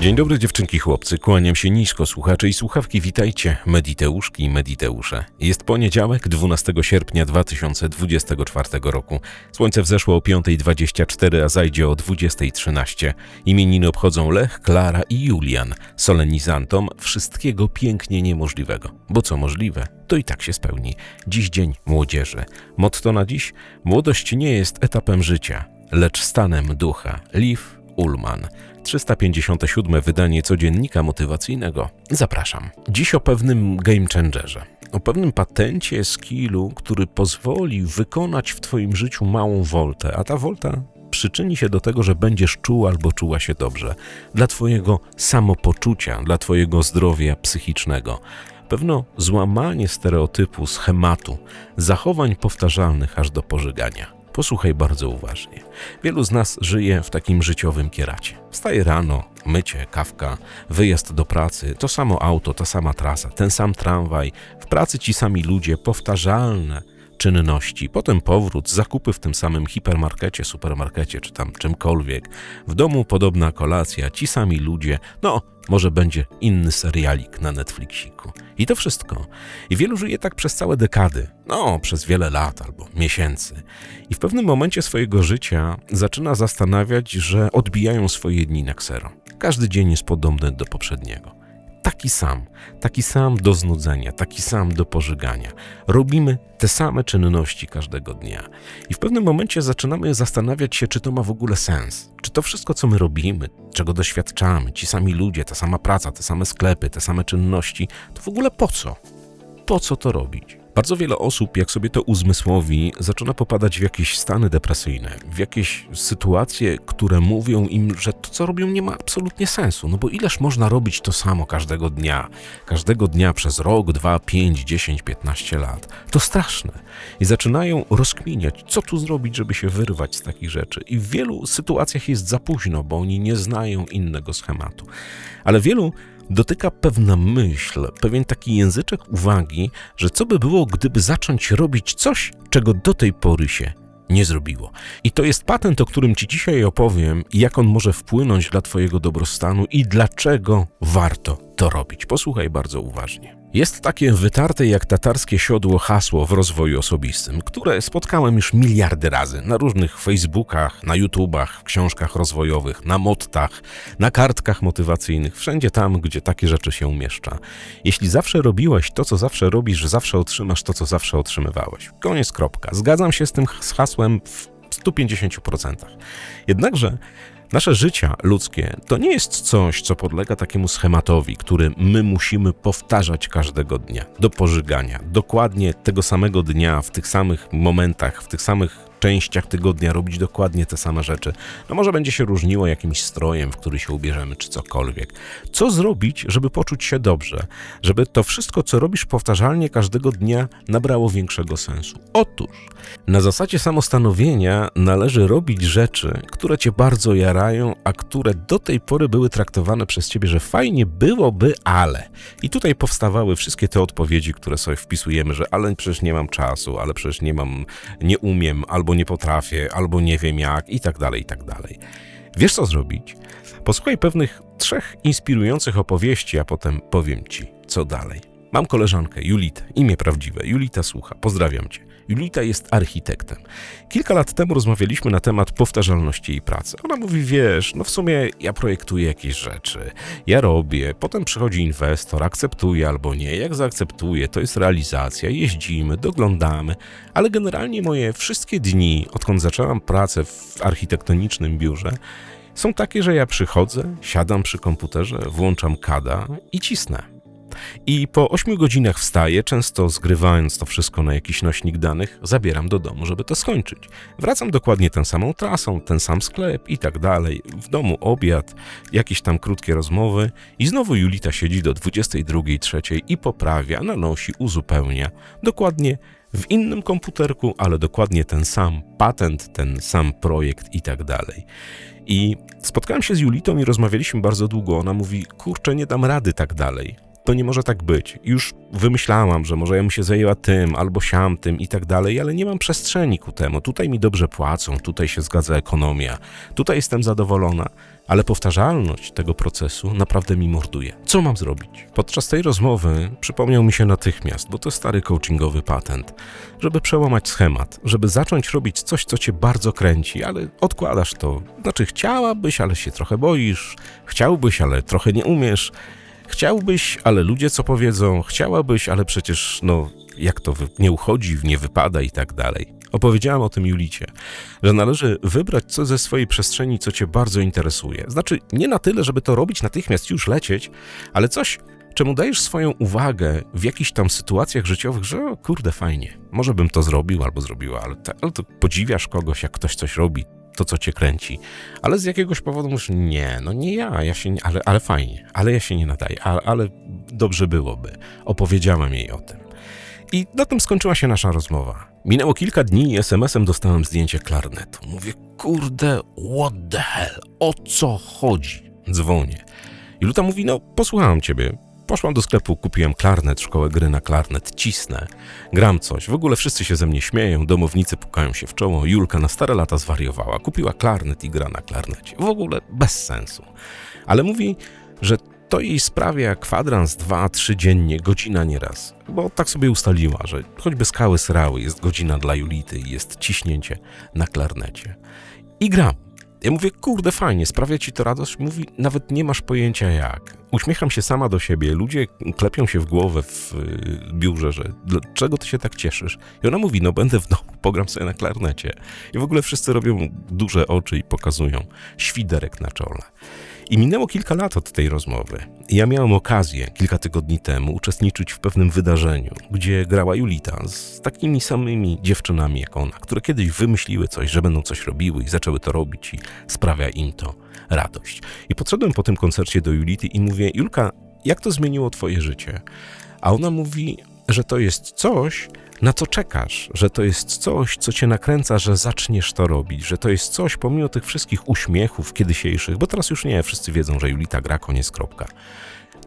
Dzień dobry dziewczynki, chłopcy. Kłaniam się nisko, słuchacze i słuchawki. Witajcie, Mediteuszki i Mediteusze. Jest poniedziałek, 12 sierpnia 2024 roku. Słońce wzeszło o 5.24, a zajdzie o 20.13. Imieniny obchodzą Lech, Klara i Julian. Solenizantom wszystkiego pięknie niemożliwego. Bo co możliwe, to i tak się spełni. Dziś dzień młodzieży. Motto na dziś? Młodość nie jest etapem życia, lecz stanem ducha. Liv Ullman. 357 wydanie codziennika motywacyjnego. Zapraszam. Dziś o pewnym game changerze. O pewnym patencie, skillu, który pozwoli wykonać w Twoim życiu małą woltę, a ta wolta przyczyni się do tego, że będziesz czuł albo czuła się dobrze. Dla Twojego samopoczucia, dla Twojego zdrowia psychicznego. Pewno złamanie stereotypu, schematu, zachowań powtarzalnych aż do pożygania. Posłuchaj bardzo uważnie. Wielu z nas żyje w takim życiowym kieracie. Wstaje rano, mycie, kawka, wyjazd do pracy, to samo auto, ta sama trasa, ten sam tramwaj, w pracy ci sami ludzie, powtarzalne czynności, potem powrót, zakupy w tym samym hipermarkecie, supermarkecie czy tam czymkolwiek. W domu podobna kolacja, ci sami ludzie, no może będzie inny serialik na Netflixiku. I to wszystko. I wielu żyje tak przez całe dekady, no przez wiele lat albo miesięcy. I w pewnym momencie swojego życia zaczyna zastanawiać, że odbijają swoje dni na ksero. Każdy dzień jest podobny do poprzedniego taki sam, taki sam do znudzenia, taki sam do pożygania. Robimy te same czynności każdego dnia. I w pewnym momencie zaczynamy zastanawiać się, czy to ma w ogóle sens. Czy to wszystko, co my robimy, czego doświadczamy, ci sami ludzie, ta sama praca, te same sklepy, te same czynności, to w ogóle po co? Po co to robić? Bardzo wiele osób, jak sobie to uzmysłowi, zaczyna popadać w jakieś stany depresyjne, w jakieś sytuacje, które mówią im, że to, co robią, nie ma absolutnie sensu. No bo ileż można robić to samo każdego dnia, każdego dnia przez rok, dwa, pięć, dziesięć, piętnaście lat. To straszne. I zaczynają rozkminiać, co tu zrobić, żeby się wyrwać z takich rzeczy. I w wielu sytuacjach jest za późno, bo oni nie znają innego schematu. Ale wielu dotyka pewna myśl, pewien taki języczek uwagi, że co by było, gdyby zacząć robić coś, czego do tej pory się nie zrobiło. I to jest patent, o którym Ci dzisiaj opowiem, jak on może wpłynąć dla Twojego dobrostanu i dlaczego warto to robić. Posłuchaj bardzo uważnie. Jest takie wytarte jak tatarskie siodło hasło w rozwoju osobistym, które spotkałem już miliardy razy na różnych Facebookach, na YouTubach, w książkach rozwojowych, na mottach, na kartkach motywacyjnych, wszędzie tam, gdzie takie rzeczy się umieszcza. Jeśli zawsze robiłeś to, co zawsze robisz, zawsze otrzymasz to, co zawsze otrzymywałeś. Koniec, kropka. Zgadzam się z tym z hasłem w 150%. Jednakże Nasze życia ludzkie to nie jest coś, co podlega takiemu schematowi, który my musimy powtarzać każdego dnia, do pożygania. Dokładnie tego samego dnia, w tych samych momentach, w tych samych częściach tygodnia robić dokładnie te same rzeczy. No może będzie się różniło jakimś strojem, w który się ubierzemy, czy cokolwiek. Co zrobić, żeby poczuć się dobrze? Żeby to wszystko, co robisz powtarzalnie każdego dnia, nabrało większego sensu? Otóż, na zasadzie samostanowienia należy robić rzeczy, które cię bardzo jarają, a które do tej pory były traktowane przez ciebie, że fajnie byłoby, ale. I tutaj powstawały wszystkie te odpowiedzi, które sobie wpisujemy, że ale przecież nie mam czasu, ale przecież nie mam, nie umiem, albo albo nie potrafię, albo nie wiem jak, i tak dalej, i tak dalej. Wiesz co zrobić? Posłuchaj pewnych trzech inspirujących opowieści, a potem powiem ci, co dalej. Mam koleżankę, Julitę, imię prawdziwe. Julita słucha, pozdrawiam cię. Julita jest architektem. Kilka lat temu rozmawialiśmy na temat powtarzalności jej pracy. Ona mówi, wiesz, no w sumie ja projektuję jakieś rzeczy, ja robię, potem przychodzi inwestor, akceptuje albo nie. Jak zaakceptuje, to jest realizacja, jeździmy, doglądamy, ale generalnie moje wszystkie dni, odkąd zaczęłam pracę w architektonicznym biurze, są takie, że ja przychodzę, siadam przy komputerze, włączam kada i cisnę. I po 8 godzinach wstaję, często zgrywając to wszystko na jakiś nośnik danych, zabieram do domu, żeby to skończyć. Wracam dokładnie tą samą trasą, ten sam sklep i tak dalej. W domu obiad, jakieś tam krótkie rozmowy i znowu Julita siedzi do 22.03 i poprawia, nanosi, uzupełnia. Dokładnie w innym komputerku, ale dokładnie ten sam patent, ten sam projekt i tak dalej. I spotkałem się z Julitą i rozmawialiśmy bardzo długo. Ona mówi: Kurczę, nie dam rady tak dalej. To nie może tak być. Już wymyślałam, że może ja bym się zajęła tym albo siamtym i tak dalej, ale nie mam przestrzeni ku temu. Tutaj mi dobrze płacą, tutaj się zgadza ekonomia, tutaj jestem zadowolona, ale powtarzalność tego procesu naprawdę mi morduje. Co mam zrobić? Podczas tej rozmowy przypomniał mi się natychmiast, bo to stary coachingowy patent, żeby przełamać schemat, żeby zacząć robić coś, co cię bardzo kręci, ale odkładasz to. Znaczy, chciałabyś, ale się trochę boisz, chciałbyś, ale trochę nie umiesz. Chciałbyś, ale ludzie co powiedzą, chciałabyś, ale przecież, no, jak to nie uchodzi, nie wypada i tak dalej. Opowiedziałam o tym Julicie, że należy wybrać coś ze swojej przestrzeni, co cię bardzo interesuje. Znaczy, nie na tyle, żeby to robić natychmiast, już lecieć, ale coś, czemu dajesz swoją uwagę w jakichś tam sytuacjach życiowych, że o, kurde, fajnie, może bym to zrobił albo zrobiła, ale, te, ale to podziwiasz kogoś, jak ktoś coś robi, to co cię kręci, ale z jakiegoś powodu mówisz, nie, no nie ja, ja się nie, ale, ale fajnie, ale ja się nie nadaję, ale, ale dobrze byłoby. Opowiedziałem jej o tym. I na tym skończyła się nasza rozmowa. Minęło kilka dni i SMS-em dostałem zdjęcie klarnetu. Mówię, kurde, what the hell, o co chodzi? Dzwonię. I Luta mówi, no posłuchałam ciebie. Poszłam do sklepu, kupiłem klarnet, szkołę gry na klarnet, cisnę, gram coś. W ogóle wszyscy się ze mnie śmieją, domownicy pukają się w czoło. Julka na stare lata zwariowała, kupiła klarnet i gra na klarnecie. W ogóle bez sensu. Ale mówi, że to jej sprawia kwadrans, dwa, trzy dziennie, godzina nieraz. Bo tak sobie ustaliła, że choćby skały srały, jest godzina dla Julity i jest ciśnięcie na klarnecie. I gram. Ja mówię, kurde, fajnie, sprawia ci to radość? Mówi, nawet nie masz pojęcia jak. Uśmiecham się sama do siebie, ludzie klepią się w głowę w y, biurze, że dlaczego ty się tak cieszysz? I ona mówi, no będę w domu, pogram sobie na klarnecie. I w ogóle wszyscy robią duże oczy i pokazują świderek na czole. I minęło kilka lat od tej rozmowy. Ja miałem okazję kilka tygodni temu uczestniczyć w pewnym wydarzeniu, gdzie grała Julita z takimi samymi dziewczynami jak ona, które kiedyś wymyśliły coś, że będą coś robiły i zaczęły to robić i sprawia im to radość. I podszedłem po tym koncercie do Julity i mówię, Julka, jak to zmieniło twoje życie? A ona mówi, że to jest coś, na co czekasz, że to jest coś, co cię nakręca, że zaczniesz to robić, że to jest coś, pomimo tych wszystkich uśmiechów kiedysiejszych, bo teraz już nie, wszyscy wiedzą, że Julita gra, koniec, kropka.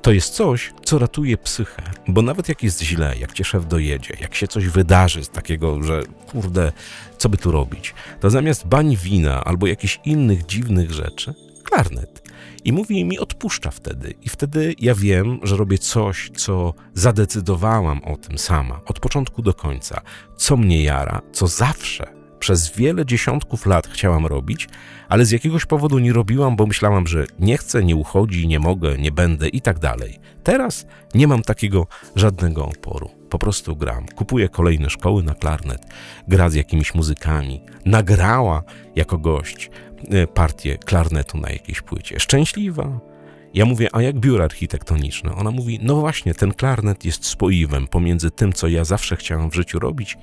To jest coś, co ratuje psychę, bo nawet jak jest źle, jak cię szef dojedzie, jak się coś wydarzy z takiego, że kurde, co by tu robić, to zamiast bań wina albo jakichś innych dziwnych rzeczy, klarnet. I mówi mi odpuszcza wtedy. I wtedy ja wiem, że robię coś, co zadecydowałam o tym sama, od początku do końca, co mnie jara, co zawsze przez wiele dziesiątków lat chciałam robić, ale z jakiegoś powodu nie robiłam, bo myślałam, że nie chcę, nie uchodzi, nie mogę, nie będę i tak dalej. Teraz nie mam takiego żadnego oporu. Po prostu gram. Kupuję kolejne szkoły na klarnet, gra z jakimiś muzykami. Nagrała jako gość partię klarnetu na jakiejś płycie. Szczęśliwa. Ja mówię, a jak biuro architektoniczne? Ona mówi, no właśnie, ten klarnet jest spoiwem pomiędzy tym, co ja zawsze chciałam w życiu robić,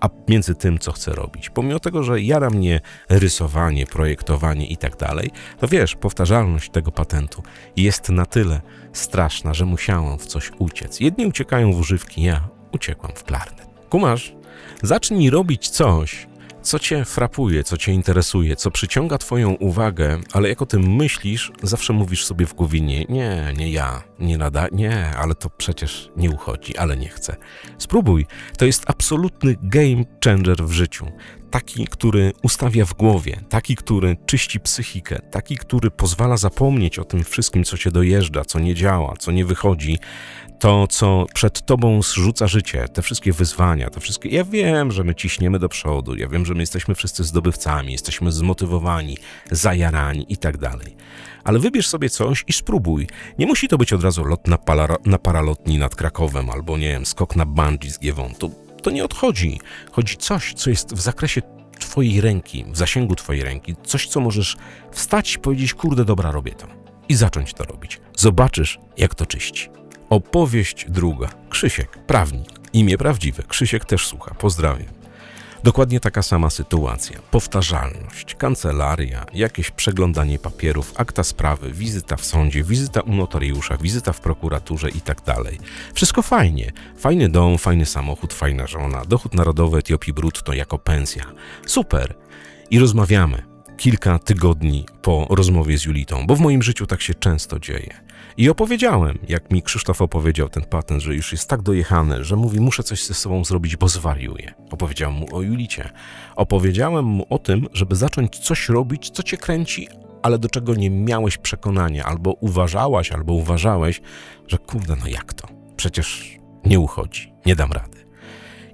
a między tym, co chcę robić. Pomimo tego, że jara mnie rysowanie, projektowanie i tak dalej, to wiesz, powtarzalność tego patentu jest na tyle straszna, że musiałam w coś uciec. Jedni uciekają w używki, ja uciekłam w klarnet. Kumasz, zacznij robić coś, co cię frapuje, co cię interesuje, co przyciąga twoją uwagę, ale jak o tym myślisz, zawsze mówisz sobie w głowie nie, nie, nie ja, nie nada, nie, ale to przecież nie uchodzi, ale nie chcę. Spróbuj, to jest absolutny game changer w życiu. Taki, który ustawia w głowie, taki, który czyści psychikę, taki, który pozwala zapomnieć o tym wszystkim, co cię dojeżdża, co nie działa, co nie wychodzi, to, co przed tobą zrzuca życie, te wszystkie wyzwania, te wszystkie. Ja wiem, że my ciśniemy do przodu, ja wiem, że my jesteśmy wszyscy zdobywcami, jesteśmy zmotywowani, zajarani i tak dalej. Ale wybierz sobie coś i spróbuj. Nie musi to być od razu lot na, palara, na paralotni nad Krakowem albo, nie wiem, skok na bungee z Giewą. To, nie odchodzi. Chodzi coś, co jest w zakresie twojej ręki, w zasięgu twojej ręki. Coś, co możesz wstać i powiedzieć, kurde, dobra, robię to. I zacząć to robić. Zobaczysz, jak to czyści. Opowieść druga. Krzysiek, prawnik. Imię prawdziwe. Krzysiek też słucha. Pozdrawiam. Dokładnie taka sama sytuacja. Powtarzalność, kancelaria, jakieś przeglądanie papierów, akta sprawy, wizyta w sądzie, wizyta u notariusza, wizyta w prokuraturze i tak dalej. Wszystko fajnie. Fajny dom, fajny samochód, fajna żona, dochód narodowy Etiopii brutto jako pensja. Super. I rozmawiamy. Kilka tygodni po rozmowie z Julitą, bo w moim życiu tak się często dzieje. I opowiedziałem, jak mi Krzysztof opowiedział ten patent, że już jest tak dojechany, że mówi, muszę coś ze sobą zrobić, bo zwariuję. Opowiedziałem mu o Julicie. Opowiedziałem mu o tym, żeby zacząć coś robić, co cię kręci, ale do czego nie miałeś przekonania, albo uważałaś, albo uważałeś, że kurde, no jak to? Przecież nie uchodzi, nie dam rady.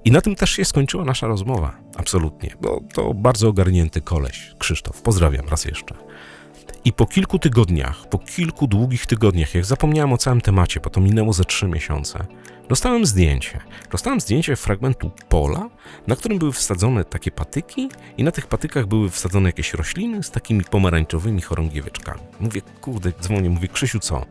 I na tym też się skończyła nasza rozmowa. Absolutnie, bo to bardzo ogarnięty koleś, Krzysztof. Pozdrawiam raz jeszcze. I po kilku tygodniach, po kilku długich tygodniach, jak zapomniałem o całym temacie, bo to minęło ze trzy miesiące, dostałem zdjęcie. Dostałem zdjęcie fragmentu pola, na którym były wsadzone takie patyki i na tych patykach były wsadzone jakieś rośliny z takimi pomarańczowymi chorągieweczkami. Mówię, kurde, dzwonię, mówię, Krzysiu, co?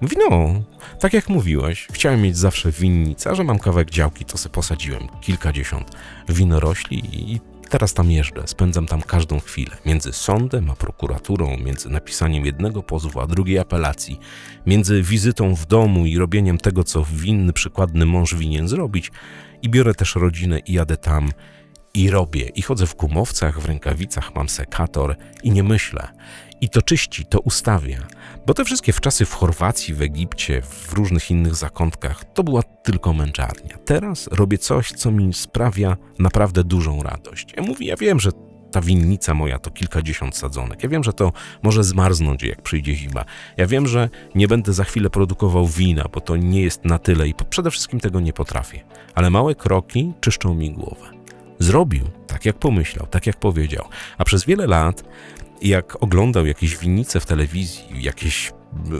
Mówi, no, tak jak mówiłeś, chciałem mieć zawsze winnicę, że mam kawałek działki, to se posadziłem kilkadziesiąt winorośli i teraz tam jeżdżę, spędzam tam każdą chwilę. Między sądem a prokuraturą, między napisaniem jednego pozwu a drugiej apelacji, między wizytą w domu i robieniem tego, co winny, przykładny mąż winien zrobić i biorę też rodzinę i jadę tam i robię. I chodzę w gumowcach, w rękawicach, mam sekator i nie myślę. I to czyści, to ustawia. Bo te wszystkie wczasy w Chorwacji, w Egipcie, w różnych innych zakątkach, to była tylko męczarnia. Teraz robię coś, co mi sprawia naprawdę dużą radość. Ja mówię, ja wiem, że ta winnica moja to kilkadziesiąt sadzonek. Ja wiem, że to może zmarznąć, jak przyjdzie zima. Ja wiem, że nie będę za chwilę produkował wina, bo to nie jest na tyle i przede wszystkim tego nie potrafię. Ale małe kroki czyszczą mi głowę. Zrobił tak, jak pomyślał, tak jak powiedział. A przez wiele lat, jak oglądał jakieś winnice w telewizji, jakieś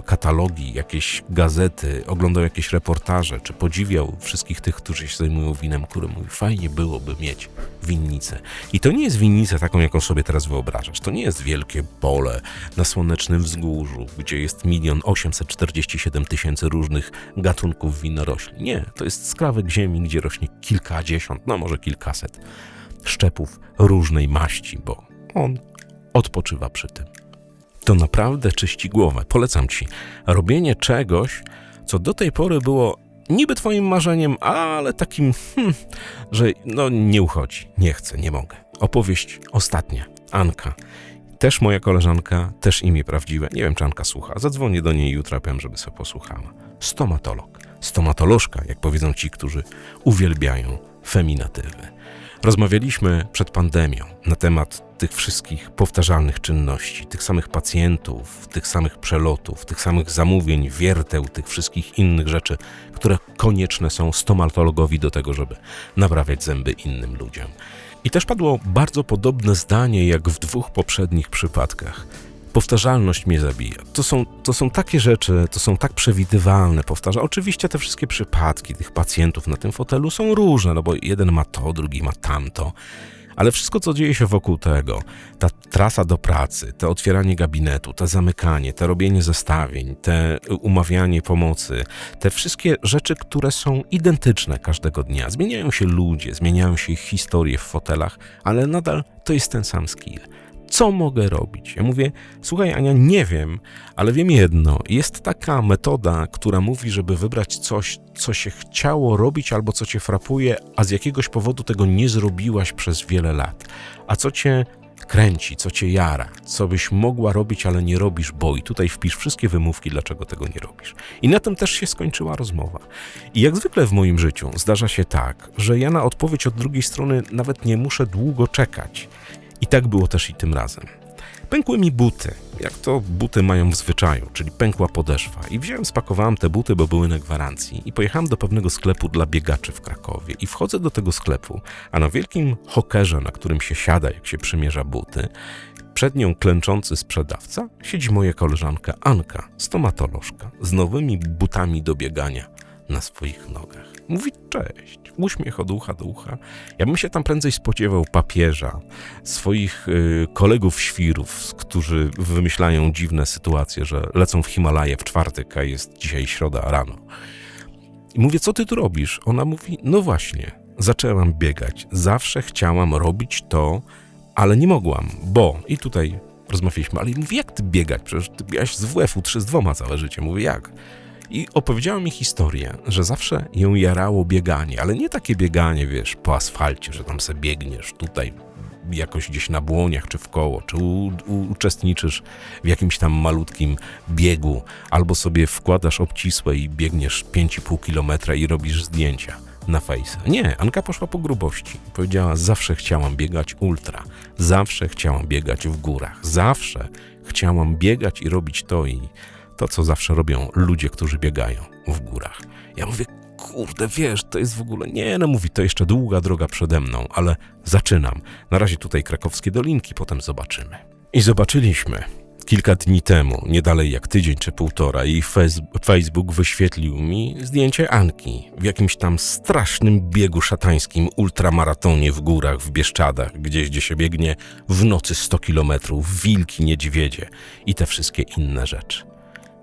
katalogi, jakieś gazety, oglądał jakieś reportaże, czy podziwiał wszystkich tych, którzy się zajmują winem, który mówi, fajnie byłoby mieć winnicę. I to nie jest winnica taką, jaką sobie teraz wyobrażasz. To nie jest wielkie pole na słonecznym wzgórzu, gdzie jest milion osiemset czterdzieści siedem tysięcy różnych gatunków winorośli. Nie, to jest skrawek ziemi, gdzie rośnie kilkadziesiąt, no może kilkaset szczepów różnej maści, bo on odpoczywa przy tym. To naprawdę czyści głowę. Polecam ci robienie czegoś, co do tej pory było niby twoim marzeniem, ale takim, hmm, że no nie uchodzi, nie chcę, nie mogę. Opowieść ostatnia. Anka. Też moja koleżanka, też imię prawdziwe. Nie wiem, czy Anka słucha. Zadzwonię do niej jutro, powiem, żeby sobie posłuchała. Stomatolog. Stomatolożka, jak powiedzą ci, którzy uwielbiają feminatywy. Rozmawialiśmy przed pandemią na temat tych wszystkich powtarzalnych czynności, tych samych pacjentów, tych samych przelotów, tych samych zamówień, wierteł, tych wszystkich innych rzeczy, które konieczne są stomatologowi do tego, żeby naprawiać zęby innym ludziom. I też padło bardzo podobne zdanie jak w dwóch poprzednich przypadkach. Powtarzalność mnie zabija. To są, to są takie rzeczy, to są tak przewidywalne. Powtarza. Oczywiście te wszystkie przypadki tych pacjentów na tym fotelu są różne, no bo jeden ma to, drugi ma tamto. Ale wszystko, co dzieje się wokół tego, ta trasa do pracy, to otwieranie gabinetu, to zamykanie, to robienie zestawień, te umawianie pomocy, te wszystkie rzeczy, które są identyczne każdego dnia. Zmieniają się ludzie, zmieniają się ich historie w fotelach, ale nadal to jest ten sam skill. Co mogę robić? Ja mówię, słuchaj, Ania, nie wiem, ale wiem jedno. Jest taka metoda, która mówi, żeby wybrać coś, co się chciało robić albo co cię frapuje, a z jakiegoś powodu tego nie zrobiłaś przez wiele lat. A co cię kręci, co cię jara, co byś mogła robić, ale nie robisz, bo i tutaj wpisz wszystkie wymówki, dlaczego tego nie robisz. I na tym też się skończyła rozmowa. I jak zwykle w moim życiu zdarza się tak, że ja na odpowiedź od drugiej strony nawet nie muszę długo czekać. I tak było też i tym razem. Pękły mi buty, jak to buty mają w zwyczaju, czyli pękła podeszwa. I wziąłem, spakowałem te buty, bo były na gwarancji i pojechałem do pewnego sklepu dla biegaczy w Krakowie. I wchodzę do tego sklepu, a na wielkim hokerze, na którym się siada, jak się przymierza buty, przed nią klęczący sprzedawca siedzi moja koleżanka Anka, stomatolożka, z nowymi butami do biegania na swoich nogach. Mówi cześć, uśmiech od ucha do ucha. Ja bym się tam prędzej spodziewał papieża, swoich y, kolegów świrów, którzy wymyślają dziwne sytuacje, że lecą w Himalaje w czwartek, a jest dzisiaj środa rano. I mówię, co ty tu robisz? Ona mówi, no właśnie, zaczęłam biegać. Zawsze chciałam robić to, ale nie mogłam, bo i tutaj rozmawialiśmy, ale mówię, jak ty biegać? Przecież ty z WF-u 3 z dwoma całe życie. Mówię, jak? I opowiedziała mi historię, że zawsze ją jarało bieganie, ale nie takie bieganie, wiesz, po asfalcie, że tam se biegniesz tutaj jakoś gdzieś na błoniach czy w koło, czy u, u, uczestniczysz w jakimś tam malutkim biegu, albo sobie wkładasz obcisłe i biegniesz 5,5 kilometra i robisz zdjęcia na fejsa. Nie, Anka poszła po grubości. Powiedziała, zawsze chciałam biegać ultra, zawsze chciałam biegać w górach, zawsze chciałam biegać i robić to i to, co zawsze robią ludzie, którzy biegają w górach. Ja mówię, kurde, wiesz, to jest w ogóle, nie, no mówi, to jeszcze długa droga przede mną, ale zaczynam. Na razie tutaj krakowskie dolinki, potem zobaczymy. I zobaczyliśmy. Kilka dni temu, nie dalej jak tydzień czy półtora, jej Facebook wyświetlił mi zdjęcie Anki w jakimś tam strasznym biegu szatańskim, ultramaratonie w górach, w Bieszczadach, gdzieś gdzie się biegnie w nocy 100 kilometrów, wilki, niedźwiedzie i te wszystkie inne rzeczy.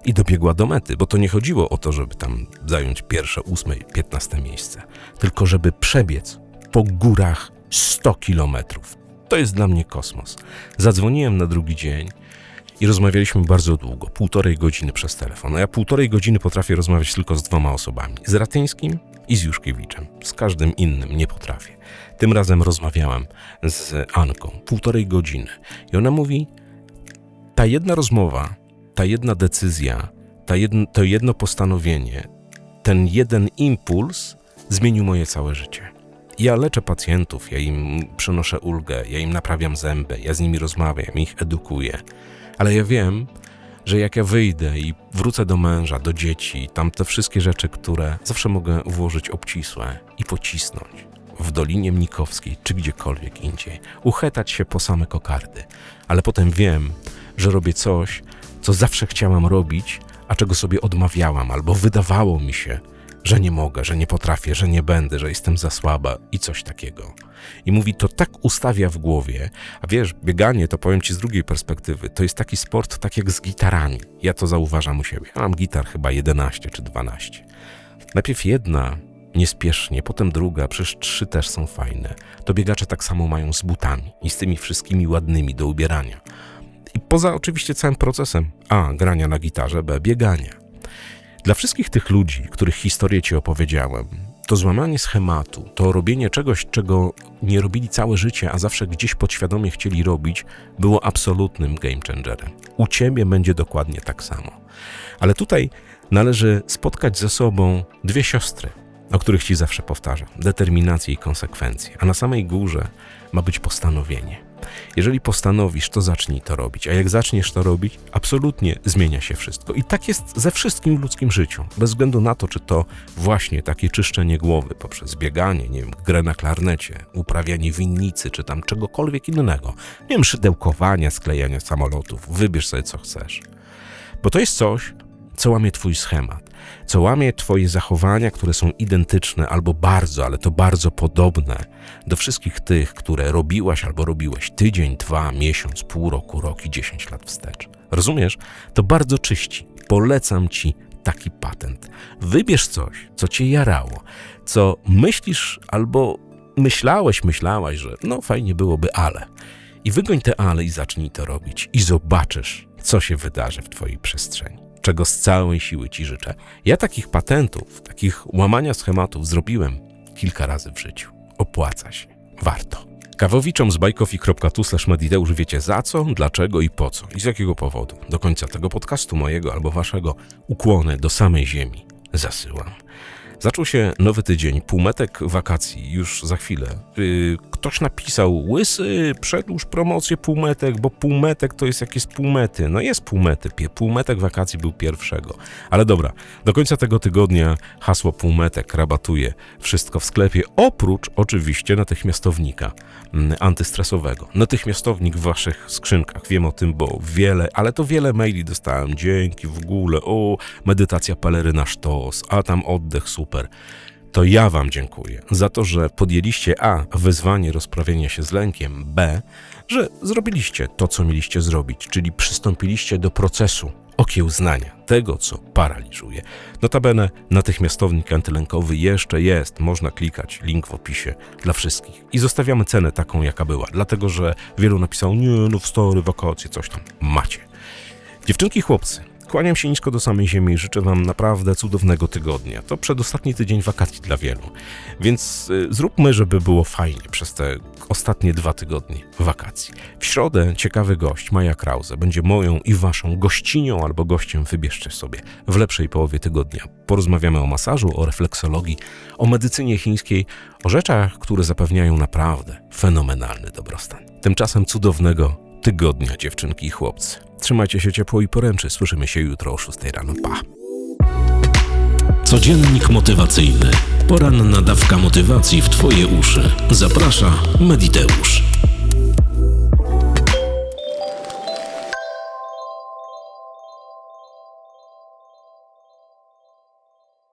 I dobiegła do mety, bo to nie chodziło o to, żeby tam zająć pierwsze, ósme, piętnaste miejsce, tylko żeby przebiec po górach 100 kilometrów. To jest dla mnie kosmos. Zadzwoniłem na drugi dzień i rozmawialiśmy bardzo długo, półtorej godziny przez telefon. A ja półtorej godziny potrafię rozmawiać tylko z dwoma osobami: z Ratyńskim i z Juszkiewiczem. Z każdym innym nie potrafię. Tym razem rozmawiałem z Anką półtorej godziny i ona mówi: Ta jedna rozmowa, ta jedna decyzja, ta to jedno postanowienie, ten jeden impuls zmienił moje całe życie. Ja leczę pacjentów, ja im przynoszę ulgę, ja im naprawiam zęby, ja z nimi rozmawiam, ich edukuję. Ale ja wiem, że jak ja wyjdę i wrócę do męża, do dzieci, tam te wszystkie rzeczy, które zawsze mogę włożyć obcisłe i pocisnąć w Dolinie Mnikowskiej czy gdziekolwiek indziej, uchetać się po same kokardy, ale potem wiem, że robię coś, co zawsze chciałam robić, a czego sobie odmawiałam, albo wydawało mi się, że nie mogę, że nie potrafię, że nie będę, że jestem za słaba i coś takiego. I mówi, to tak ustawia w głowie, a wiesz, bieganie, to powiem ci z drugiej perspektywy, to jest taki sport tak jak z gitarami. Ja to zauważam u siebie. Ja mam gitar chyba 11 czy 12. Najpierw jedna, niespiesznie, potem druga, przecież trzy też są fajne. To biegacze tak samo mają z butami i z tymi wszystkimi ładnymi do ubierania. I poza oczywiście całym procesem A. grania na gitarze, B. biegania. Dla wszystkich tych ludzi, których historię ci opowiedziałem, to złamanie schematu, to robienie czegoś, czego nie robili całe życie, a zawsze gdzieś podświadomie chcieli robić, było absolutnym game changerem. U ciebie będzie dokładnie tak samo. Ale tutaj należy spotkać ze sobą dwie siostry, o których ci zawsze powtarzam: determinację i konsekwencje. A na samej górze ma być postanowienie. Jeżeli postanowisz, to zacznij to robić, a jak zaczniesz to robić, absolutnie zmienia się wszystko. I tak jest ze wszystkim w ludzkim życiu, bez względu na to, czy to właśnie takie czyszczenie głowy poprzez bieganie, nie wiem, grę na klarnecie, uprawianie winnicy, czy tam czegokolwiek innego, nie wiem, szydełkowania, sklejania samolotów, wybierz sobie co chcesz. Bo to jest coś, co łamie twój schemat, co łamie twoje zachowania, które są identyczne albo bardzo, ale to bardzo podobne do wszystkich tych, które robiłaś albo robiłeś tydzień, dwa, miesiąc, pół roku, rok i dziesięć lat wstecz. Rozumiesz? To bardzo czyści. Polecam ci taki patent. Wybierz coś, co cię jarało, co myślisz albo myślałeś, myślałaś, że no fajnie byłoby, ale. I wygoń te ale i zacznij to robić i zobaczysz, co się wydarzy w twojej przestrzeni czego z całej siły Ci życzę. Ja takich patentów, takich łamania schematów zrobiłem kilka razy w życiu. Opłaca się. Warto. Kawowiczom z bajkofi.tu slash wiecie za co, dlaczego i po co i z jakiego powodu. Do końca tego podcastu mojego albo waszego ukłony do samej ziemi zasyłam. Zaczął się nowy tydzień, półmetek wakacji, już za chwilę. Yy, ktoś napisał, łysy, przedłuż promocję półmetek, bo półmetek to jest jakieś półmety. No jest półmety, półmetek wakacji był pierwszego. Ale dobra, do końca tego tygodnia hasło półmetek rabatuje wszystko w sklepie, oprócz oczywiście natychmiastownika mm, antystresowego. Natychmiastownik w waszych skrzynkach, wiem o tym, bo wiele, ale to wiele maili dostałem, dzięki w ogóle, o, medytacja peleryna sztos, a tam oddech super. To ja wam dziękuję za to, że podjęliście A. wyzwanie rozprawienia się z lękiem, B. że zrobiliście to, co mieliście zrobić, czyli przystąpiliście do procesu okiełznania tego, co paraliżuje. Notabene natychmiastownik antylękowy jeszcze jest, można klikać, link w opisie dla wszystkich. I zostawiamy cenę taką, jaka była, dlatego że wielu napisało, nie no w story, wakacje, coś tam. Macie. Dziewczynki, chłopcy, Kłaniam się nisko do samej ziemi i życzę Wam naprawdę cudownego tygodnia. To przedostatni tydzień wakacji dla wielu. Więc y, zróbmy, żeby było fajnie przez te ostatnie dwa tygodnie wakacji. W środę ciekawy gość, Maja Krause, będzie moją i Waszą gościnią albo gościem, wybierzcie sobie w lepszej połowie tygodnia. Porozmawiamy o masażu, o refleksologii, o medycynie chińskiej, o rzeczach, które zapewniają naprawdę fenomenalny dobrostan. Tymczasem cudownego tygodnia, dziewczynki i chłopcy. Trzymajcie się ciepło i poręczy. Słyszymy się jutro o 6 rano. Pa! Codziennik motywacyjny. Poranna dawka motywacji w Twoje uszy. Zaprasza Mediteusz.